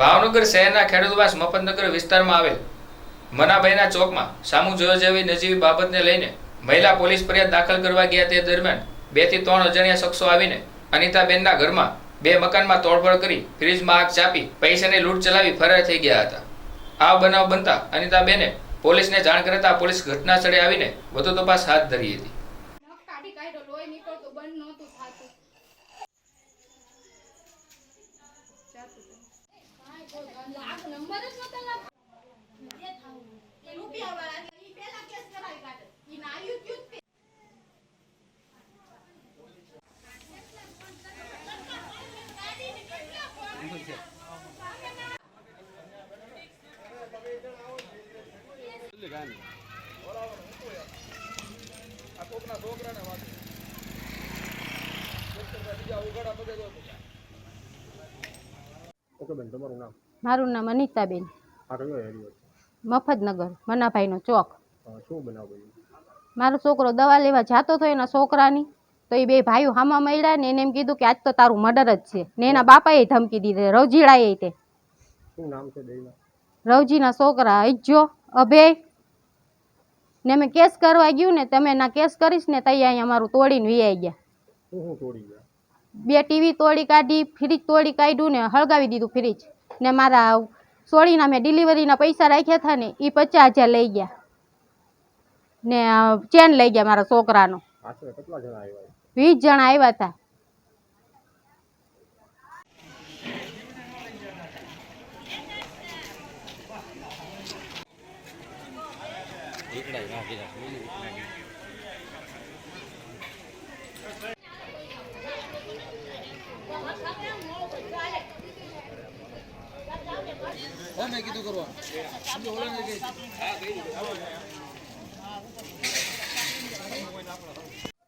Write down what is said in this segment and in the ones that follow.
ભાવનગર શહેરના ખેડૂતવાસ મફતનગર વિસ્તારમાં આવેલ મનાભાઈના ચોકમાં સામુ જોવા જેવી નજીવી બાબતને લઈને મહિલા પોલીસ ફરિયાદ દાખલ કરવા ગયા તે દરમિયાન બેથી ત્રણ અજાણ્યા શખ્સો આવીને અનિતાબેનના ઘરમાં બે મકાનમાં તોડફોડ કરી ફ્રીજમાં આગ ચાપી પૈસાની લૂંટ ચલાવી ફરાર થઈ ગયા હતા. આ બનાવ બનતા અનિતાબેને પોલીસને જાણ કરતા પોલીસ ઘટના સ્થળે આવીને વધુ તપાસ હાથ ધરી હતી. આ નંબર જ નહોતા લાગતા. જે થાવું. એ રૂપિયાવાળા છે, ઈ કરાવી કાઢે. ઈ ના આવ્યું જ તે. બેન? તમારું નામ? મારું નામ અનિતાબેન. આ કયો એરિયો મફતનગર મનાભાઈનો ચોક. શું બનાવ બન્યું મારો છોકરો દવા લેવા જાતો હતો એના છોકરાની તો એ બે ભાઈઓ હામા મળ્યા ને એને એમ કીધું કે આજ તો તારું મર્ડર જ છે. ને એના બાપાએ ધમકી દીધી. રવજીડાએ તે. શું નામ છે બેયના? રવજીના છોકરા અજ્જો અભય. ને અમે કેસ કરવા ગયું ને તમે ના કેસ કરીશ ને તઈ અહીંયા અમારું તોડીને વીઆઈ ગયા. શું શું તોડી ગયા? બે ટીવી તોડી કાઢી ફ્રીજ તોડી કાઢ્યું ને હળગાવી દીધું ફ્રીજ ને મારા સોળીના મેં ડિલિવરીના પૈસા રાખ્યા હતા ને એ પચાસ હજાર લઈ ગયા. ને ચેન લઈ ગયા મારા છોકરાનો? વીસ જણા આવ્યા હતા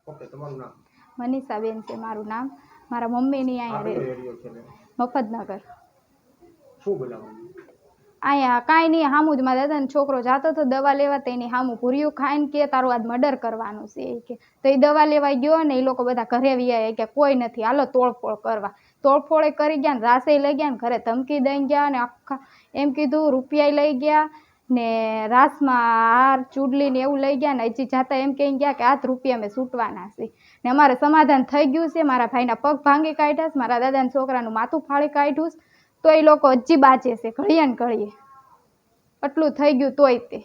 ઓકે તમારું નામ? મનીષાબેન છે મારું નામ. મારા મમ્મીની અહીંયા મફતનગર. અહીંયા કાંઈ નહીં હામું જ મારા દાદાનો છોકરો જાતો હતો દવા લેવા તો એની હામું પૂર્યું ખાઈને કે તારું આજ મર્ડર કરવાનું છે. એ કે તો એ દવા લેવા ગયો ને એ લોકો બધા ઘરે વ્યાયા કે કોઈ નથી હાલો તોડફોડ કરવા. તોડફોડે કરી ગયા ને રાસે લઈ ગયા ને ઘરે ધમકી દઈ ગયા ને આખા એમ કીધું રૂપિયા લઈ ગયા ને રાસમાં હાર ચૂડલી ને એવું લઈ ગયા ને હજી જાતા એમ કહી ગયા કે આ રૂપિયા મેં છૂટવાના છે. ને અમારે સમાધાન થઈ ગયું છે. મારા ભાઈના પગ ભાંગી કાઢ્યા મારા દાદાના છોકરાનું માથું ફાળી કાઢ્યું તો એ લોકો હજી બાજે છે. ઘડીએ ને ઘડીએ. આટલું થઈ ગયું તોય તે.